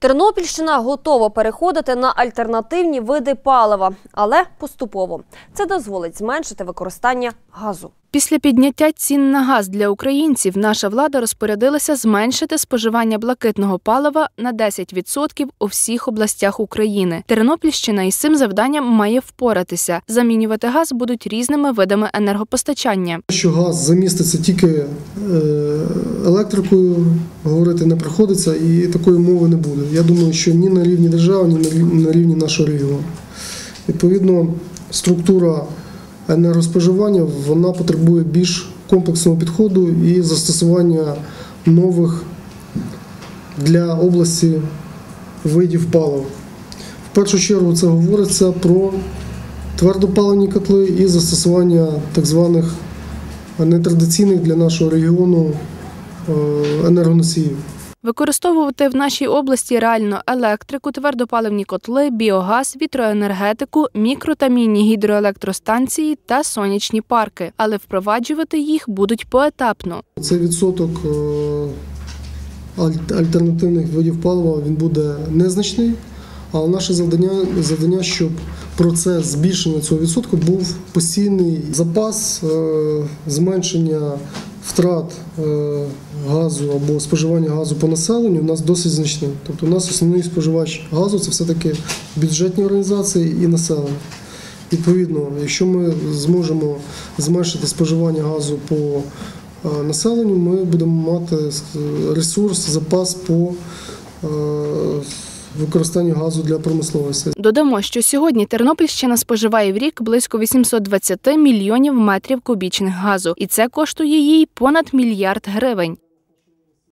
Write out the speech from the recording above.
Тернопільщина готова переходити на альтернативні види палива, але поступово. Це дозволить зменшити використання газу. Після підняття цін на газ для українців наша влада розпорядилася зменшити споживання блакитного палива на 10% у всіх областях України. Тернопільщина із цим завданням має впоратися. Замінювати газ будуть різними видами енергопостачання. Що газ заміститься тільки е, електрикою, говорити не приходиться, і такої мови не буде. Я думаю, що ні на рівні держави, ні на рівні нашого регіону. Відповідно, структура енергоспоживання вона потребує більш комплексного підходу і застосування нових для області видів палив. В першу чергу це говориться про твердопаливні котли і застосування так званих нетрадиційних для нашого регіону е, енергоносіїв. Використовувати в нашій області реально електрику, твердопаливні котли, біогаз, вітроенергетику, мікро та міні-гідроелектростанції та сонячні парки, але впроваджувати їх будуть поетапно. Цей відсоток е, альтернативних видів палива він буде незначний, але наше завдання, завдання, щоб процес збільшення цього відсотку був постійний запас, е, зменшення втрат е, газу або споживання газу по населенню у нас досить значний. Тобто у нас основний споживач газу це все-таки бюджетні організації і населення. Відповідно, якщо ми зможемо зменшити споживання газу по е, населенню, ми будемо мати ресурс, запас по е, використанню газу для промисловості. Додамо, що сьогодні Тернопільщина споживає в рік близько 820 мільйонів метрів кубічних газу, і це коштує їй понад мільярд гривень.